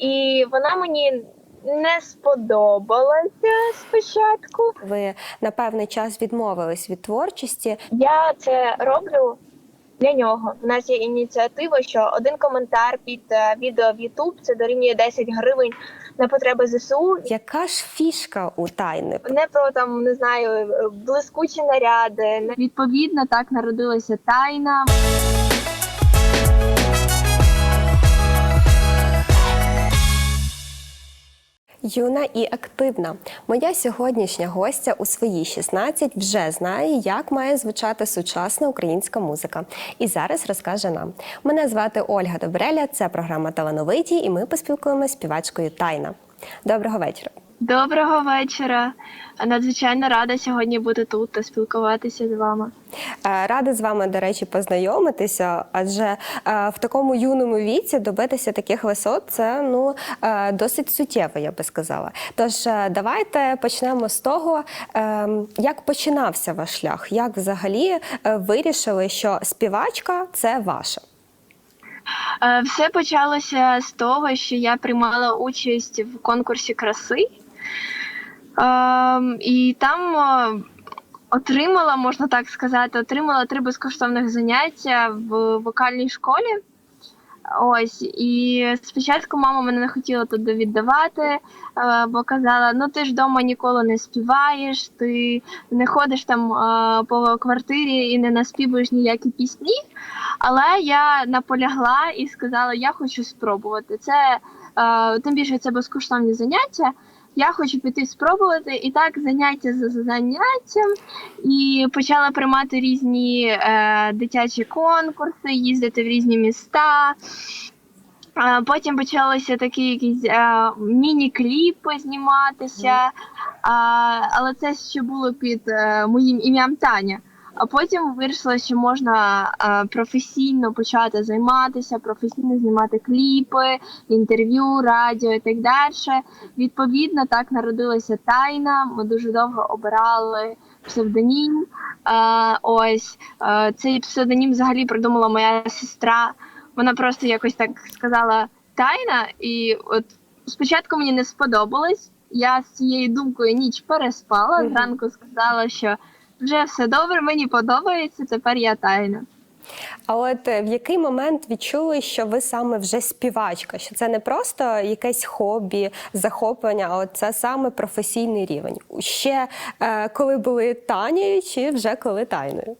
і вона мені не сподобалася спочатку. Ви на певний час відмовились від творчості. Я це роблю для нього. У нас є ініціатива, що один коментар під е, відео в YouTube це дорівнює 10 гривень на потреби ЗСУ. Яка ж фішка у тайни? Не про там не знаю блискучі наряди. Відповідно, так народилася тайна. Юна і активна. Моя сьогоднішня гостя у свої 16 вже знає, як має звучати сучасна українська музика. І зараз розкаже нам. Мене звати Ольга Добреля. Це програма Талановиті, і ми поспілкуємося з співачкою Тайна. Доброго вечора. Доброго вечора. Надзвичайно рада сьогодні бути тут та спілкуватися з вами. Е, Рада з вами, до речі, познайомитися, адже е, в такому юному віці добитися таких висот це ну е, досить суттєво, я би сказала. Тож давайте почнемо з того, е, як починався ваш шлях, як взагалі вирішили, що співачка це ваша. Все почалося з того, що я приймала участь в конкурсі краси. Ем, І там е, отримала, можна так сказати, отримала три безкоштовних заняття в вокальній школі. Ось, і спочатку мама мене не хотіла туди віддавати, е, бо казала: ну ти ж вдома ніколи не співаєш, ти не ходиш там е, по квартирі і не наспівуєш ніякі пісні. Але я наполягла і сказала, я хочу спробувати. Це тим більше це безкоштовні заняття. Я хочу піти спробувати. І так заняття за заняттям. І почала приймати різні е, дитячі конкурси, їздити в різні міста. Е, Потім почалися такі якісь е, міні-кліпи зніматися, е, але це ще було під е, моїм ім'ям Таня. А потім вирішила, що можна е, професійно почати займатися, професійно знімати кліпи, інтерв'ю, радіо і так далі. Відповідно, так народилася тайна. Ми дуже довго обирали псевдонім. Е, ось е, цей псевдонім взагалі придумала моя сестра. Вона просто якось так сказала тайна, і от спочатку мені не сподобалось. Я з цією думкою ніч переспала. Зранку сказала, що вже все добре, мені подобається. Тепер я тайна. А от е, в який момент відчули, що ви саме вже співачка? Що це не просто якесь хобі, захоплення, а от це саме професійний рівень? Ще е, коли були Танією, чи вже коли тайною?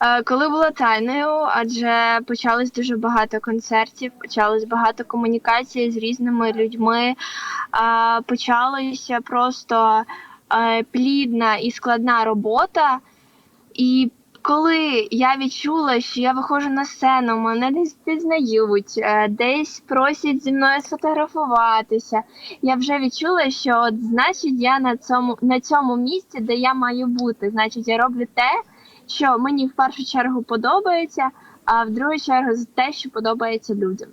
Е, Коли була тайною, адже почалось дуже багато концертів, почалось багато комунікацій з різними людьми. е, Почалася просто плідна і складна робота. І коли я відчула, що я виходжу на сцену, мене десь пізнають, е, десь просять зі мною сфотографуватися. Я вже відчула, що от, значить я на цьому на цьому місці, де я маю бути. Значить, я роблю те, що мені в першу чергу подобається, а в другу чергу те, що подобається людям.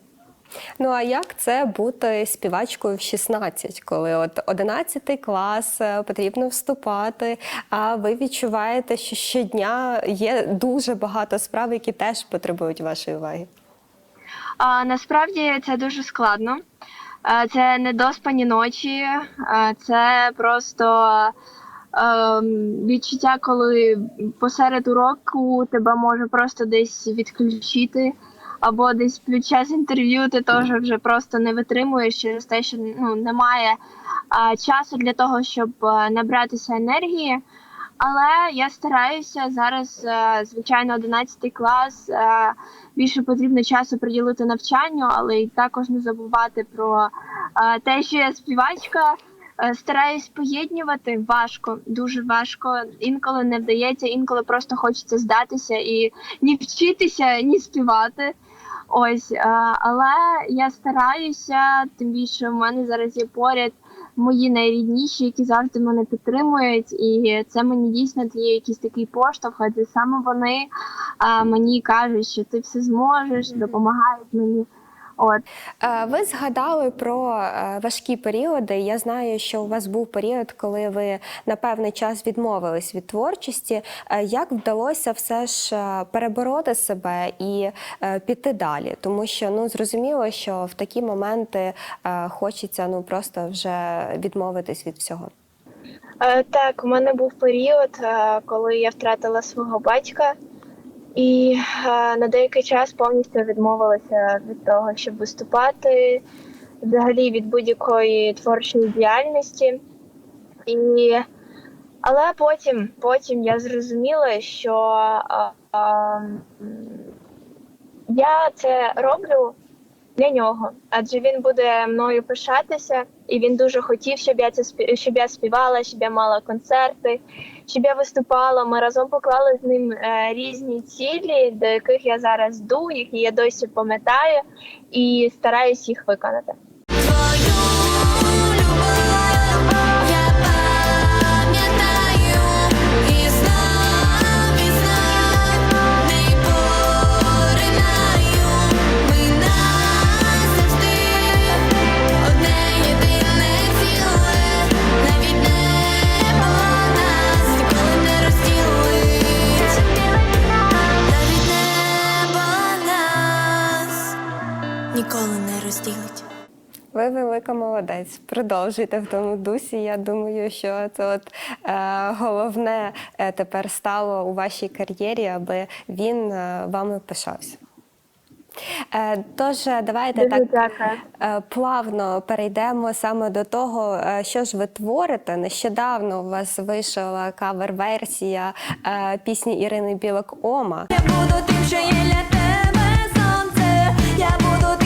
Ну а як це бути співачкою в 16, коли от 11 клас е, потрібно вступати, а ви відчуваєте, що щодня є дуже багато справ, які теж потребують вашої уваги? А, насправді це дуже складно. Це недоспані ночі, це просто ем, відчуття, коли посеред уроку тебе може просто десь відключити, або десь під час інтерв'ю ти теж вже просто не витримуєш через те, що ну, немає а, часу для того, щоб а, набратися енергії. Але я стараюся зараз, е, звичайно, 11 клас. е, Більше потрібно часу приділити навчанню, але й також не забувати про е, те, що я співачка. Е, Стараюсь поєднувати важко, дуже важко. Інколи не вдається, інколи просто хочеться здатися і ні вчитися, ні співати. Ось, е, але я стараюся, тим більше в мене зараз є поряд мої найрідніші, які завжди мене підтримують, і це мені дійсно дає якийсь такий поштовх, адже саме вони мені кажуть, що ти все зможеш, допомагають мені. От Е, Ви згадали про е, важкі періоди. Я знаю, що у вас був період, коли ви на певний час відмовились від творчості. Е, Як вдалося все ж перебороти себе і піти далі? Тому що ну зрозуміло, що в такі моменти хочеться ну просто вже відмовитись від всього. Так, у мене був період, коли я втратила свого батька, і е, на деякий час повністю відмовилася від того, щоб виступати, взагалі від будь-якої творчої діяльності. І... Але потім, потім я зрозуміла, що е, е, я це роблю для нього, адже він буде мною пишатися, і він дуже хотів, щоб я це щоб я співала, щоб я мала концерти, щоб я виступала. Ми разом поклали з ним е, різні цілі, до яких я зараз йду, які я досі пам'ятаю, і стараюсь їх виконати. Ви велика молодець. Продовжуйте в тому дусі. Я думаю, що це от е, головне е, тепер стало у вашій кар'єрі, аби він е, вами пишався. Е, тож, е, давайте Дуже так дякую. плавно перейдемо саме до того, що ж ви творите. Нещодавно у вас вийшла кавер-версія е, пісні Ірини Білок Ома. Я буду тим, що є для тебе сонце. Я буду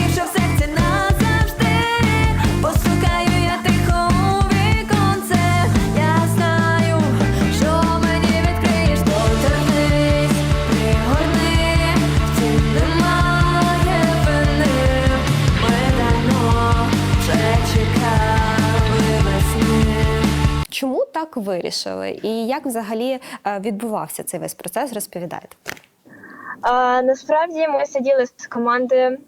Так вирішили? І як взагалі е, відбувався цей весь процес? Розповідайте. А, насправді ми сиділи з командою,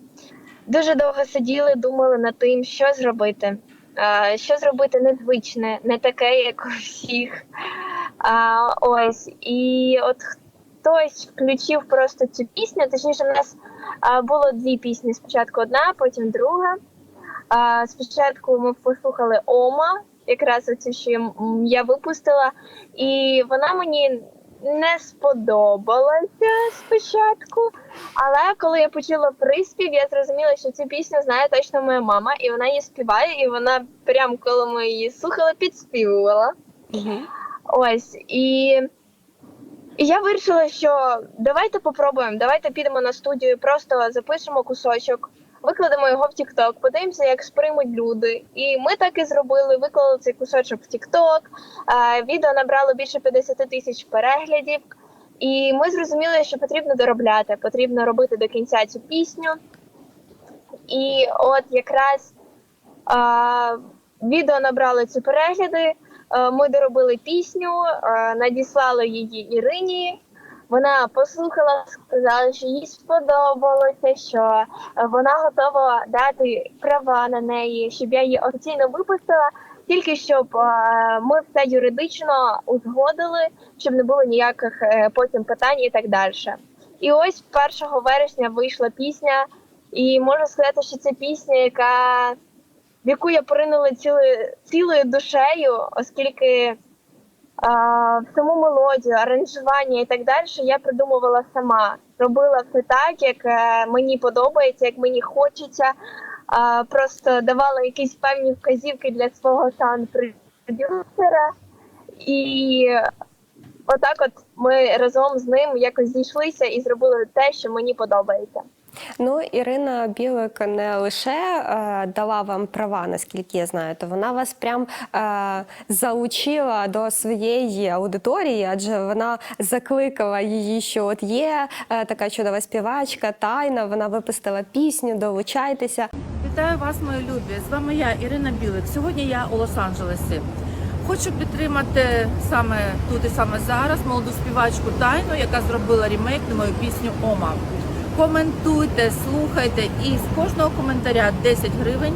дуже довго сиділи, думали над тим, що зробити. А, що зробити незвичне, не таке, як у всіх. А, ось. І от хтось включив просто цю пісню. Точніше, у нас було дві пісні. Спочатку одна, потім друга. А, спочатку ми послухали Ома, якраз оцю, що я, випустила, і вона мені не сподобалася спочатку. Але коли я почула приспів, я зрозуміла, що цю пісню знає точно моя мама, і вона її співає, і вона прямо коли ми її слухали, підспівувала. Ось і. І я вирішила, що давайте попробуємо, давайте підемо на студію, просто запишемо кусочок, викладемо його в TikTok, подивимося, як сприймуть люди. І ми так і зробили. Виклали цей кусочок в TikTok, е, Відео набрало більше 50 тисяч переглядів. І ми зрозуміли, що потрібно доробляти, потрібно робити до кінця цю пісню. І от якраз а, відео набрали ці перегляди. е, Ми доробили пісню, е, надіслали її Ірині. Вона послухала, сказала, що їй сподобалося, що е, вона готова дати права на неї, щоб я її офіційно випустила, тільки щоб е, ми все юридично узгодили, щоб не було ніяких е, потім питань і так далі. І ось 1 вересня вийшла пісня, і можу сказати, що це пісня, яка в яку я поринула цілою, цілою душею, оскільки саму мелодію, аранжування і так далі я придумувала сама. Робила все так, як е, мені подобається, як мені хочеться. Просто давала якісь певні вказівки для свого саунд-продюсера. І отак, от ми разом з ним якось зійшлися і зробили те, що мені подобається. Ну, Ірина Білик не лише е, дала вам права, наскільки я знаю, то вона вас прям е, залучила до своєї аудиторії, адже вона закликала її, що от є е, така чудова співачка, тайна. Вона випустила пісню, долучайтеся. Вітаю вас, мої любі! З вами я, Ірина Білик. Сьогодні я у Лос-Анджелесі. Хочу підтримати саме тут і саме зараз молоду співачку Тайну, яка зробила ремейк на мою пісню Ома. Коментуйте, слухайте, і з кожного коментаря 10 гривень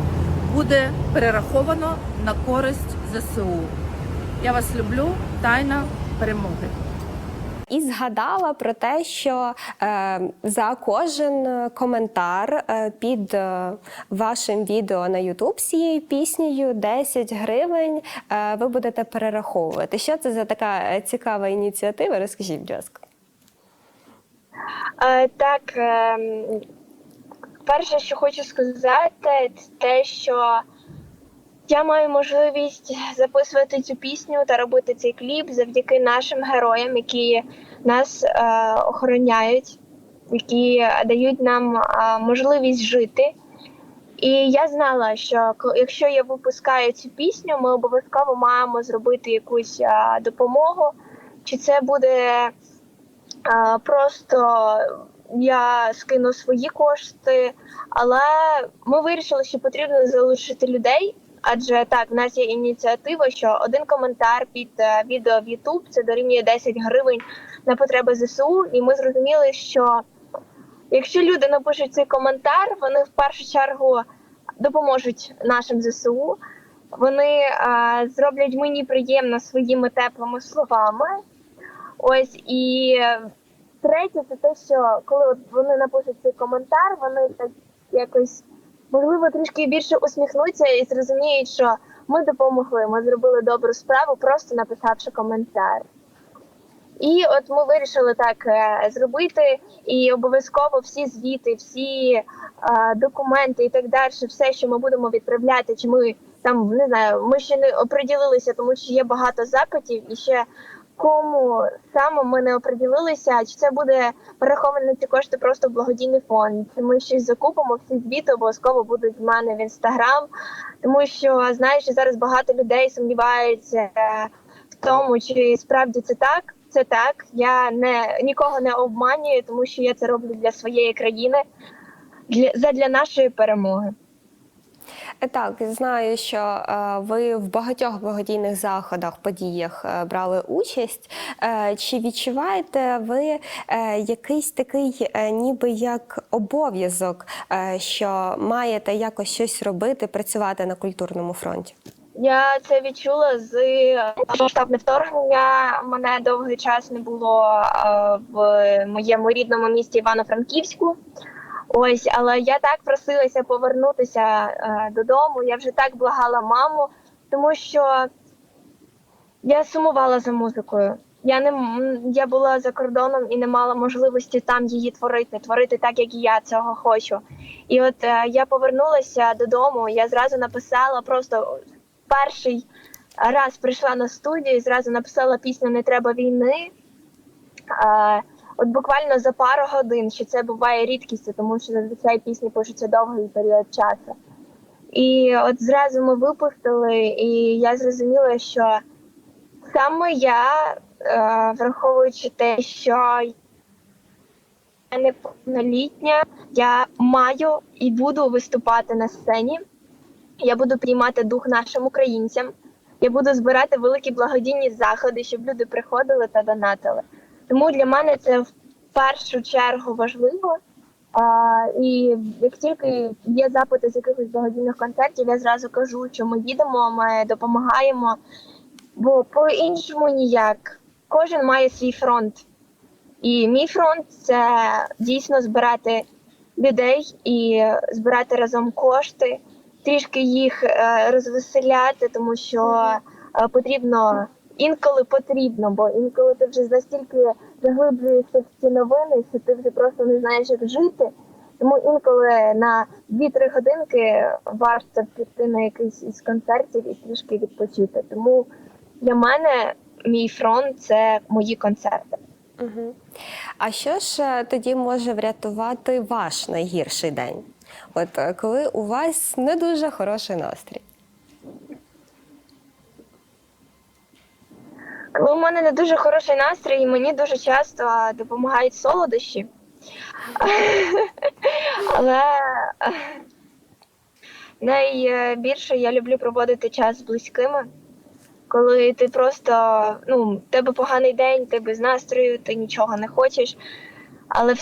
буде перераховано на користь ЗСУ. Я вас люблю, тайна перемоги. І згадала про те, що е, за кожен коментар е, під е, вашим відео на з цією піснею 10 гривень е, ви будете перераховувати. Що це за така е, цікава ініціатива? Розкажіть, будь ласка. Так, ем, перше, що хочу сказати, це те, що я маю можливість записувати цю пісню та робити цей кліп завдяки нашим героям, які нас е, охороняють, які дають нам е, можливість жити. І я знала, що якщо я випускаю цю пісню, ми обов'язково маємо зробити якусь е, допомогу. Чи це буде а, просто я скину свої кошти, але ми вирішили, що потрібно залучити людей. Адже так, в нас є ініціатива, що один коментар під е, відео в YouTube це дорівнює 10 гривень на потреби ЗСУ. І ми зрозуміли, що якщо люди напишуть цей коментар, вони в першу чергу допоможуть нашим ЗСУ. Вони е, зроблять мені приємно своїми теплими словами. Ось і третє, це те, що коли от вони напишуть цей коментар, вони так якось можливо трішки більше усміхнуться і зрозуміють, що ми допомогли, ми зробили добру справу, просто написавши коментар. І от ми вирішили так е, зробити, і обов'язково всі звіти, всі е, документи і так далі, все, що ми будемо відправляти, чи ми там не знаю, ми ще не оприділилися, тому що є багато запитів, і ще кому саме ми не оприділилися, чи це буде перераховані ці кошти просто в благодійний фонд, чи ми щось закупимо, всі звіти обов'язково будуть в мене в інстаграм, тому що знаєш, зараз багато людей сумніваються е, в тому, чи справді це так. Це так. Я не нікого не обманюю, тому що я це роблю для своєї країни, для задля нашої перемоги. Е, Так, знаю, що е, ви в багатьох благодійних заходах, подіях е, брали участь. Чи відчуваєте ви якийсь такий, ніби як обов'язок, що маєте якось щось робити, працювати на культурному фронті? Я це відчула з масштабне вторгнення. Мене довгий час не було в моєму рідному місті Івано-Франківську. Ось, але я так просилася повернутися е, додому. Я вже так благала маму, тому що я сумувала за музикою. Я не я була за кордоном і не мала можливості там її творити, творити так, як я цього хочу. І от е, я повернулася додому. Я зразу написала просто перший раз прийшла на студію і зразу написала пісню Не треба війни. Е, от буквально за пару годин, що це буває рідкістю, тому що зазвичай пісні пишуться довгий період часу. І от зразу ми випустили, і я зрозуміла, що саме я, е, враховуючи те, що я неповнолітня, я маю і буду виступати на сцені. Я буду приймати дух нашим українцям. Я буду збирати великі благодійні заходи, щоб люди приходили та донатили. Тому для мене це в першу чергу важливо. А, і як тільки є запити з якихось благодійних концертів, я зразу кажу, що ми їдемо, ми допомагаємо. Бо по-іншому ніяк. Кожен має свій фронт. І мій фронт це дійсно збирати людей і збирати разом кошти, трішки їх е, розвеселяти, тому що е, потрібно інколи потрібно, бо інколи ти вже настільки заглиблюєшся в ці новини, що ти вже просто не знаєш, як жити. Тому інколи на 2-3 годинки варто піти на якийсь із концертів і трішки відпочити. Тому для мене мій фронт це мої концерти. Угу. А що ж е, тоді може врятувати ваш найгірший день? От е, коли у вас не дуже хороший настрій? Коли у мене не дуже хороший настрій, мені дуже часто допомагають солодощі. Але е, найбільше я люблю проводити час з близькими, коли ти просто ну, в тебе поганий день, ти без настрою, ти нічого не хочеш, але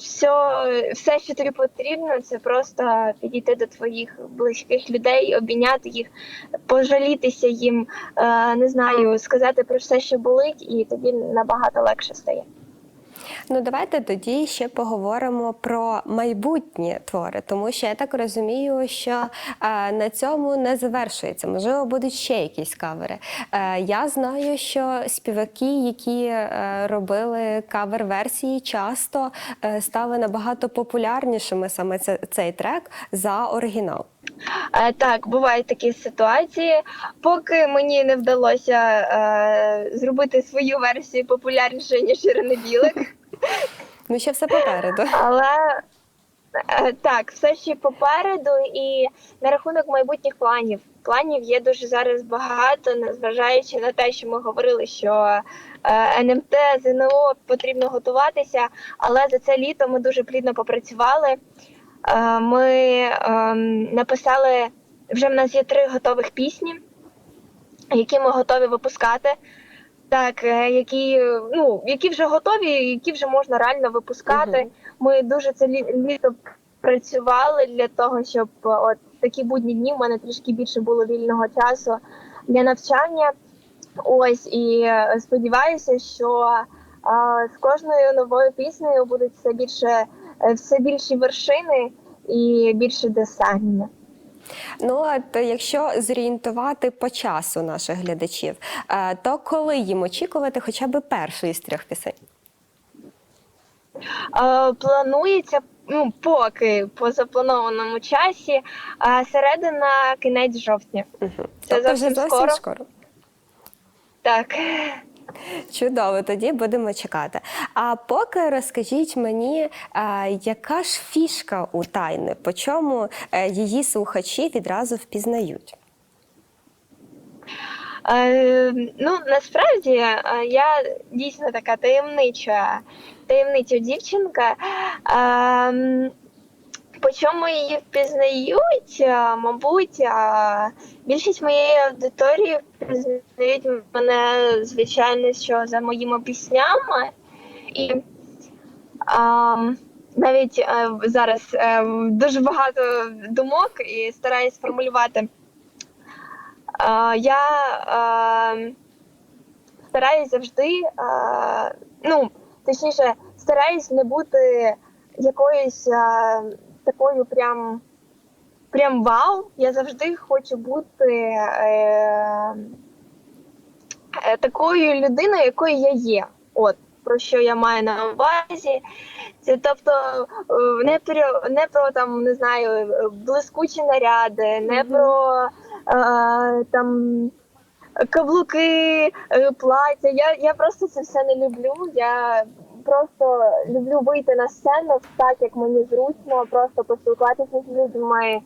все, все, що тобі потрібно, це просто підійти до твоїх близьких людей, обійняти їх, пожалітися їм, е, не знаю, сказати про все, що болить, і тоді набагато легше стає. Ну, давайте тоді ще поговоримо про майбутні твори, тому що я так розумію, що е, на цьому не завершується. Можливо, будуть ще якісь кавери. Е, я знаю, що співаки, які е, робили кавер-версії, часто стали набагато популярнішими саме це, цей трек за оригінал. Е, так, бувають такі ситуації. Поки мені не вдалося е, зробити свою версію популярніше, ніж Білик. Ну, ще все попереду. Але е, так, все ще попереду, і на рахунок майбутніх планів. Планів є дуже зараз багато, незважаючи на те, що ми говорили, що е, НМТ, ЗНО потрібно готуватися, але за це літо ми дуже плідно попрацювали. Е, Ми ем, написали, вже в нас є три готових пісні, які ми готові випускати. Так, е, які, ну, які вже готові, які вже можна реально випускати. Мгм. Ми дуже це лі- літо працювали для того, щоб е, от такі будні дні в мене трішки більше було вільного часу для навчання. Ось і сподіваюся, що е, з кожною новою піснею будуть все більше все більші вершини і більше досягнення. Ну, от якщо зорієнтувати по часу наших глядачів, е, то коли їм очікувати хоча б першу із трьох пісень? Е, Планується ну, поки по запланованому часі, е, середина кінець жовтня. Угу. Це тобто вже зовсім зовсім скоро. скоро. Так. Чудово, тоді будемо чекати. А поки розкажіть мені, яка ж фішка у тайни, по чому е, її слухачі відразу впізнають? Е, ну, насправді е, я дійсно така таємнича, таємнича дівчинка. Е, по чому її впізнають? Мабуть, більшість моєї аудиторії впізнають мене, звичайно, що за моїми піснями. І е, навіть е, зараз е, дуже багато думок і стараюсь сформулювати. Е, я е, стараюсь завжди, е, ну, точніше, стараюсь не бути якоюсь е, такою прям, прям вау. Я завжди хочу бути е, е, такою людиною, якою я є. От про що я маю на увазі. Це тобто е, не про не про там не знаю блискучі наряди, не про е, там каблуки, е, плаття. Я, я просто це все не люблю. Я просто люблю вийти на сцену так, як мені зручно, просто поспілкуватися з людьми, е,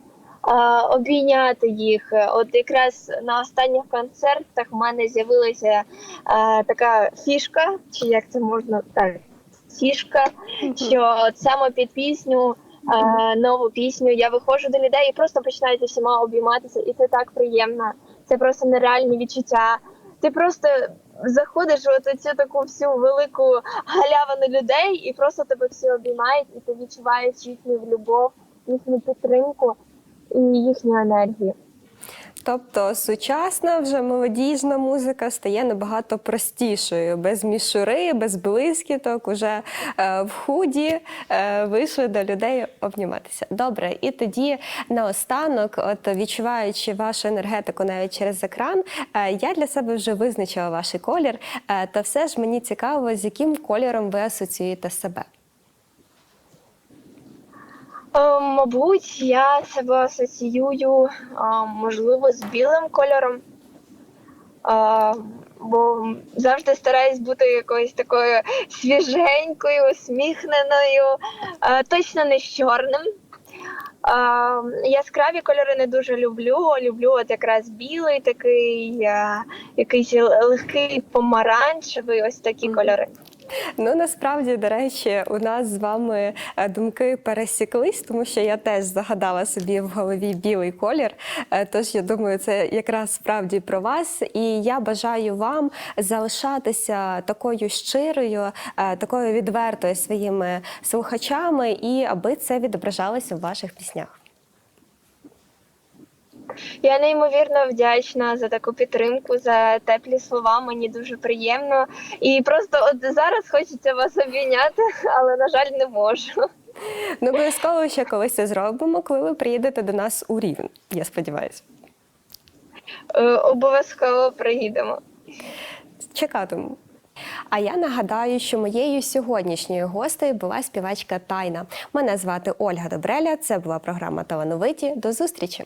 обійняти їх. От якраз на останніх концертах в мене з'явилася е, така фішка, чи як це можна так, фішка, що от саме під пісню. е, Нову пісню я виходжу до людей і просто починаю зі всіма обійматися, і це так приємно. Це просто нереальні відчуття. Ти просто заходиш в цю таку всю велику галявину людей, і просто тебе всі обіймають, і ти відчуваєш їхню любов, їхню підтримку і їхню енергію. Тобто сучасна вже молодіжна музика стає набагато простішою, без мішури, без блискіток, уже е, в худі е, вийшли до людей обніматися. Добре, і тоді наостанок, от відчуваючи вашу енергетику навіть через екран, е, я для себе вже визначила ваш колір. Е, та все ж мені цікаво, з яким кольором ви асоціюєте себе. Е, Мабуть, я себе асоціюю, можливо, з білим кольором. Бо завжди стараюсь бути якоюсь такою свіженькою, усміхненою, точно не з чорним. Яскраві кольори не дуже люблю. Люблю от якраз білий, такий, якийсь легкий помаранчевий, ось такі кольори. Ну насправді, до речі, у нас з вами е, думки пересіклись, тому що я теж загадала собі в голові білий колір. Е, Тож я думаю, це якраз справді про вас. І я бажаю вам залишатися такою щирою, е, такою відвертою своїми слухачами, і аби це відображалося в ваших піснях. Я неймовірно вдячна за таку підтримку, за теплі слова. Мені дуже приємно. І просто от зараз хочеться вас обійняти, але на жаль, не можу. Ну, обов'язково ще колись це зробимо, коли ви приїдете до нас у Рівне. Я сподіваюся. Е, Обов'язково приїдемо. Чекатиму. А я нагадаю, що моєю сьогоднішньою гостею була співачка Тайна. Мене звати Ольга Добреля. Це була програма Талановиті. До зустрічі!